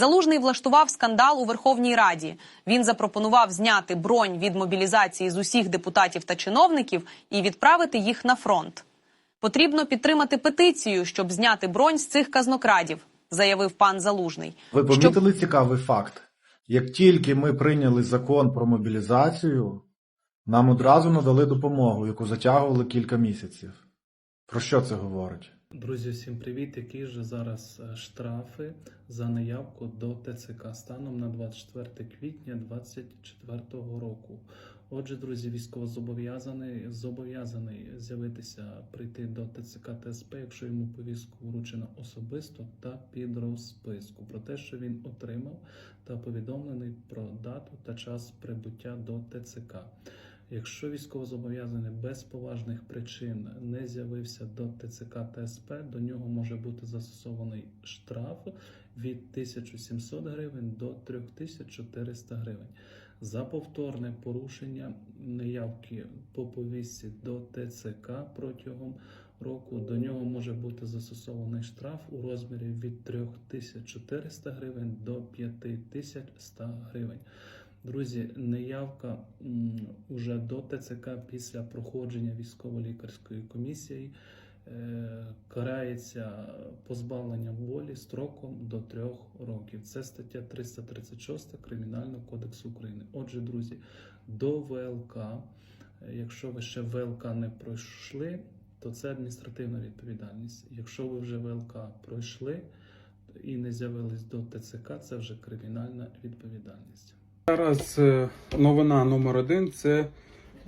Залужний влаштував скандал у Верховній Раді. Він запропонував зняти бронь від мобілізації з усіх депутатів та чиновників і відправити їх на фронт. Потрібно підтримати петицію, щоб зняти бронь з цих казнокрадів, заявив пан Залужний. Ви Щоб- помітили цікавий факт? Як тільки ми прийняли закон про мобілізацію, нам одразу надали допомогу, яку затягували кілька місяців. Про що це говорить? Друзі, всім привіт! Які ж зараз е, штрафи за неявку до ТЦК станом на 24 квітня 2024 року? Отже, друзі, військовозобов'язаний зобов'язаний з'явитися прийти до ТЦК ТСП, якщо йому повістку вручено особисто та під розписку про те, що він отримав, та повідомлений про дату та час прибуття до ТЦК. Якщо військовозобов'язаний без поважних причин не з'явився до ТЦК ТСП, до нього може бути застосований штраф від 1700 гривень до 3400 гривень. За повторне порушення неявки по повістці до ТЦК протягом року до нього може бути застосований штраф у розмірі від 3400 гривень до 5100 гривень. Друзі, неявка уже до ТЦК після проходження військово-лікарської комісії е, карається позбавленням волі строком до трьох років. Це стаття 336 Кримінального кодексу України. Отже, друзі, до ВЛК, е, якщо ви ще ВЛК не пройшли, то це адміністративна відповідальність. Якщо ви вже ВЛК пройшли і не з'явились до ТЦК, це вже кримінальна відповідальність. Зараз е, новина номер один це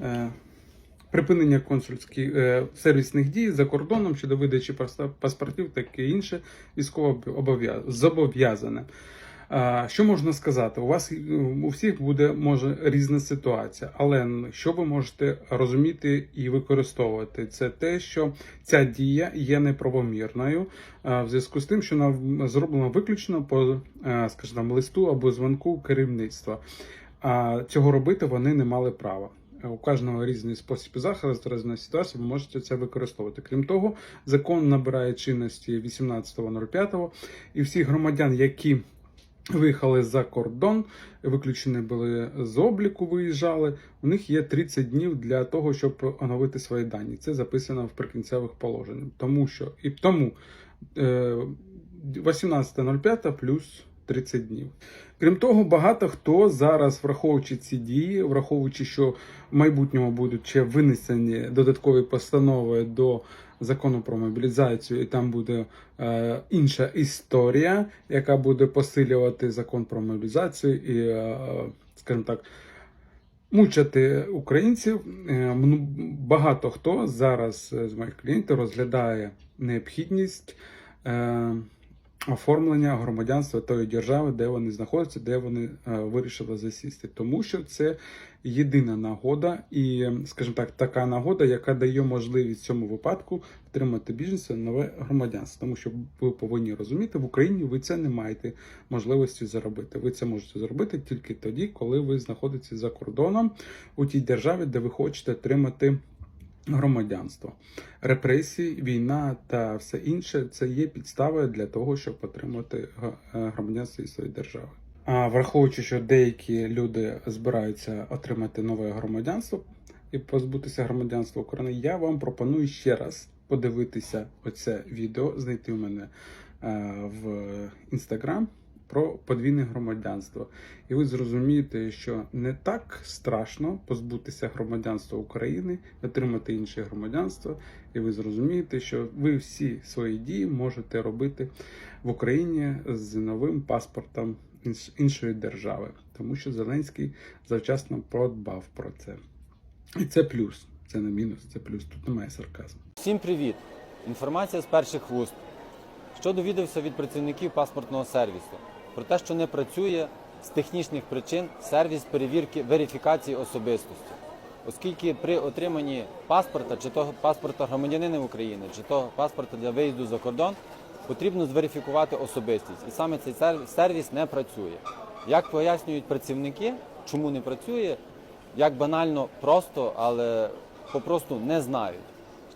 е, припинення консульських е, сервісних дій за кордоном щодо видачі паспортів, таке інше військово зобов'язане. Що можна сказати? У вас у всіх буде може різна ситуація, але що ви можете розуміти і використовувати, це те, що ця дія є неправомірною в зв'язку з тим, що вона зроблена виключно по, скажімо, листу або дзвонку керівництва. А цього робити вони не мали права. У кожного різний спосіб захисту, різна ситуація, ви можете це використовувати. Крім того, закон набирає чинності 18.05 і всі громадян, які виїхали за кордон, виключені були з обліку, виїжджали. У них є 30 днів для того, щоб оновити свої дані. Це записано в прикінцевих положеннях. Тому що і тому е, 18.05 плюс 30 днів. Крім того, багато хто зараз, враховуючи ці дії, враховуючи, що в майбутньому будуть ще винесені додаткові постанови до закону про мобілізацію, і там буде е, інша історія, яка буде посилювати закон про мобілізацію і, е, скажімо так, мучити українців. Е, Багато хто зараз з моїх клієнтів розглядає необхідність. Е, оформлення громадянства тої держави, де вони знаходяться, де вони е, вирішили засісти, тому що це єдина нагода, і, скажімо так, така нагода, яка дає можливість в цьому випадку отримати біженця нове громадянство. Тому що ви повинні розуміти, в Україні ви це не маєте можливості заробити. Ви це можете зробити тільки тоді, коли ви знаходитеся за кордоном у тій державі, де ви хочете отримати громадянство. Репресії, війна та все інше це є підставою для того, щоб отримати е, громадянство із своєї держави. А враховуючи, що деякі люди збираються отримати нове громадянство і позбутися громадянства України, я вам пропоную ще раз подивитися оце відео, знайти у мене е, в інстаграм про подвійне громадянство. І ви зрозумієте, що не так страшно позбутися громадянства України, отримати інше громадянство, і ви зрозумієте, що ви всі свої дії можете робити в Україні з новим паспортом іншої держави, тому що Зеленський завчасно подбав про це. І це плюс, це не мінус, це плюс. Тут немає сарказму. Всім привіт! Інформація з перших вуст. Що довідався від працівників паспортного сервісу про те, що не працює з технічних причин сервіс перевірки верифікації особистості, оскільки при отриманні паспорта, чи того паспорта громадянина України, чи того паспорта для виїзду за кордон, потрібно зверифікувати особистість, і саме цей сервіс не працює. Як пояснюють працівники, чому не працює, як банально просто, але попросту не знають.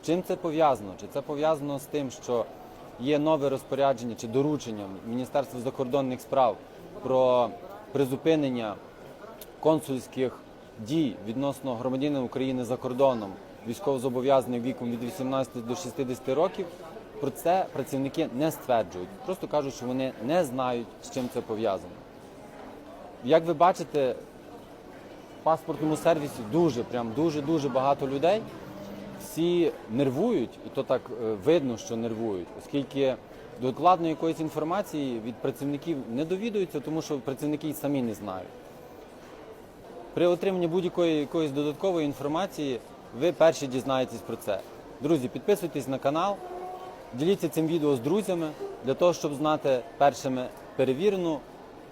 З чим це пов'язано? Чи це пов'язано з тим, що є нове розпорядження чи доручення Міністерства закордонних справ про призупинення консульських дій відносно громадянина України за кордоном, військовозобов'язаних віком від 18 до 60 років, про це працівники не стверджують. Просто кажуть, що вони не знають, з чим це пов'язано. Як ви бачите, в паспортному сервісі дуже, прям дуже-дуже багато людей. Всі нервують, і то так е, видно, що нервують, оскільки докладної якоїсь інформації від працівників не довідуються, тому що працівники й самі не знають. При отриманні будь-якої якоїсь додаткової інформації ви перші дізнаєтесь про це. Друзі, підписуйтесь на канал, діліться цим відео з друзями для того, щоб знати першими перевірену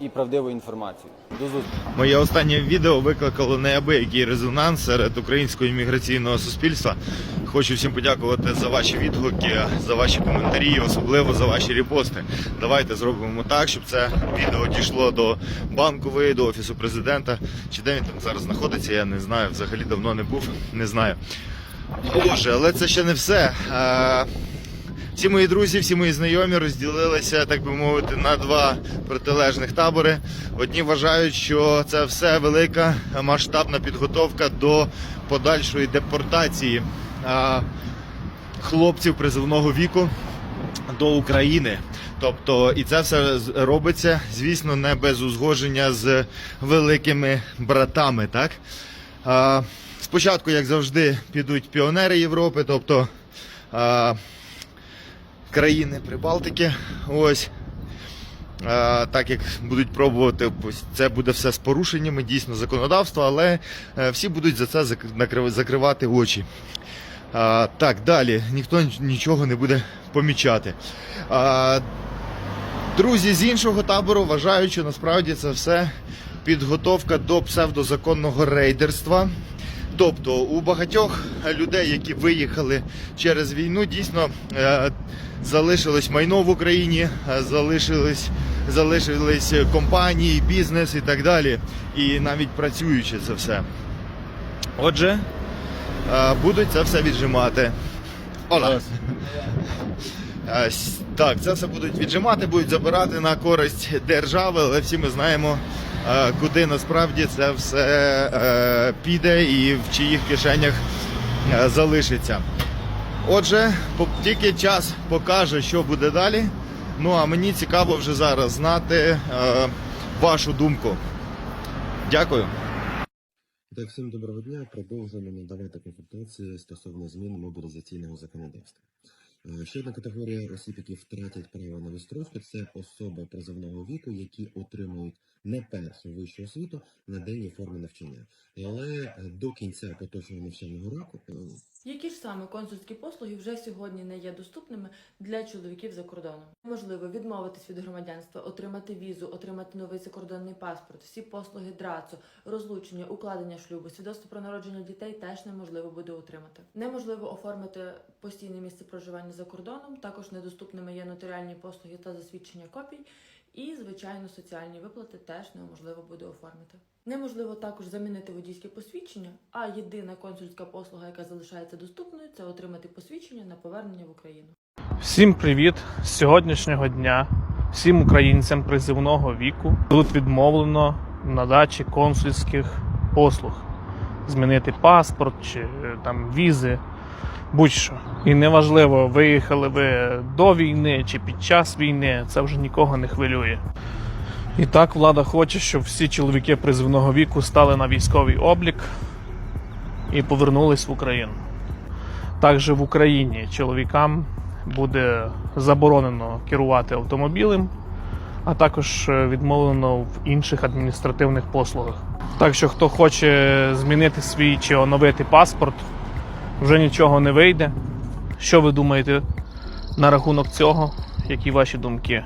і правдиву інформацію. До зустрічі! Моє останнє відео викликало неабиякий резонанс серед українського імміграційного суспільства. Хочу всім подякувати за ваші відгуки, за ваші коментарі, особливо за ваші репости. Давайте зробимо так, щоб це відео дійшло до банкової, до офісу президента. Чи де він там зараз знаходиться, я не знаю. Взагалі давно не був, не знаю. Боже, але це ще не все. Всі мої друзі, всі мої знайомі розділилися, так би мовити, на два протилежних табори. Одні вважають, що це все велика масштабна підготовка до подальшої депортації хлопців призовного віку до України. Тобто, і це все робиться, звісно, не без узгодження з великими братами. Так? Спочатку, як завжди, підуть піонери Європи, тобто. Країни Прибалтики. Ось. Так як будуть пробувати, це буде все з порушеннями дійсно законодавства, але е, всі будуть за це закривати очі. Так, далі ніхто нічого не буде помічати. Друзі з іншого табору вважають, що насправді це все підготовка до псевдозаконного рейдерства. Тобто у багатьох людей, які виїхали через війну, дійсно е, залишилось майно в Україні, е, залишились, залишились компанії, бізнес і так далі. І навіть працюючи це все. Отже, е, будуть це все віджимати. Ола. Так, це все будуть віджимати, будуть забирати на користь держави, але всі ми знаємо, куди насправді це все е, піде і в чиїх кишенях е, залишиться. Отже, тільки час покаже, що буде далі. Ну а мені цікаво вже зараз знати е, вашу думку. Дякую. Так, всім доброго дня. Продовжуємо надавати консультації стосовно змін мобілізаційного законодавства. Е, Ще одна категорія осіб, які втратять право на відстрочку, це особи призовного віку, які отримують не першу вищу освіту на денній формі навчання. Але е, до кінця поточного навчального року е, Які ж саме консульські послуги вже сьогодні не є доступними для чоловіків за кордоном? Можливо відмовитись від громадянства, отримати візу, отримати новий закордонний паспорт, всі послуги драцу, розлучення, укладення шлюбу, свідоцтво про народження дітей теж неможливо буде отримати. Неможливо оформити постійне місце проживання за кордоном. Також недоступними є нотаріальні послуги та засвідчення копій. І, звичайно, соціальні виплати теж неможливо буде оформити. Неможливо також замінити водійське посвідчення, а єдина консульська послуга, яка залишається доступною, це отримати посвідчення на повернення в Україну. Всім привіт! З сьогоднішнього дня всім українцям призивного віку тут відмовлено в надачі консульських послуг. Змінити паспорт чи е, там візи, будь-що. І неважливо, виїхали ви до війни чи під час війни, це вже нікого не хвилює. І так влада хоче, щоб всі чоловіки призивного віку стали на військовий облік і повернулись в Україну. Також в Україні чоловікам буде заборонено керувати автомобілем, а також е, відмовлено в інших адміністративних послугах. Так що, хто хоче змінити свій чи оновити паспорт, вже нічого не вийде. Що ви думаєте на рахунок цього? Які ваші думки?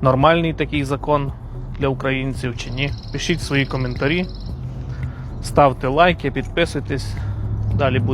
Нормальний такий закон для українців чи ні? Пишіть свої коментарі, ставте лайки, підписуйтесь. Далі буде.